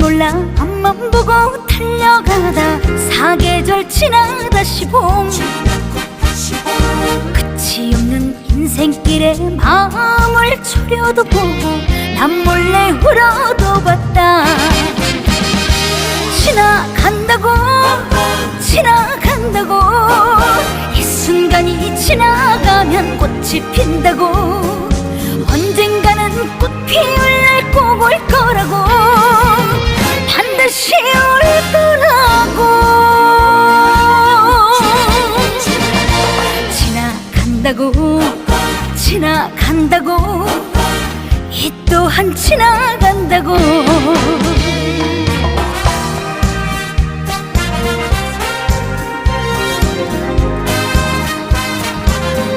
몰라. 앞만 보고 달려가다 사계절 지나 다 시 봄 끝이 없는 인생길에 마음을 초려도 보고 난 몰래 울어도 봤다. 지나간다고 지나간다고. 이 순간이 지나가면 꽃이 핀다고 지나간다고 지나간다고 이 또한 지나간다고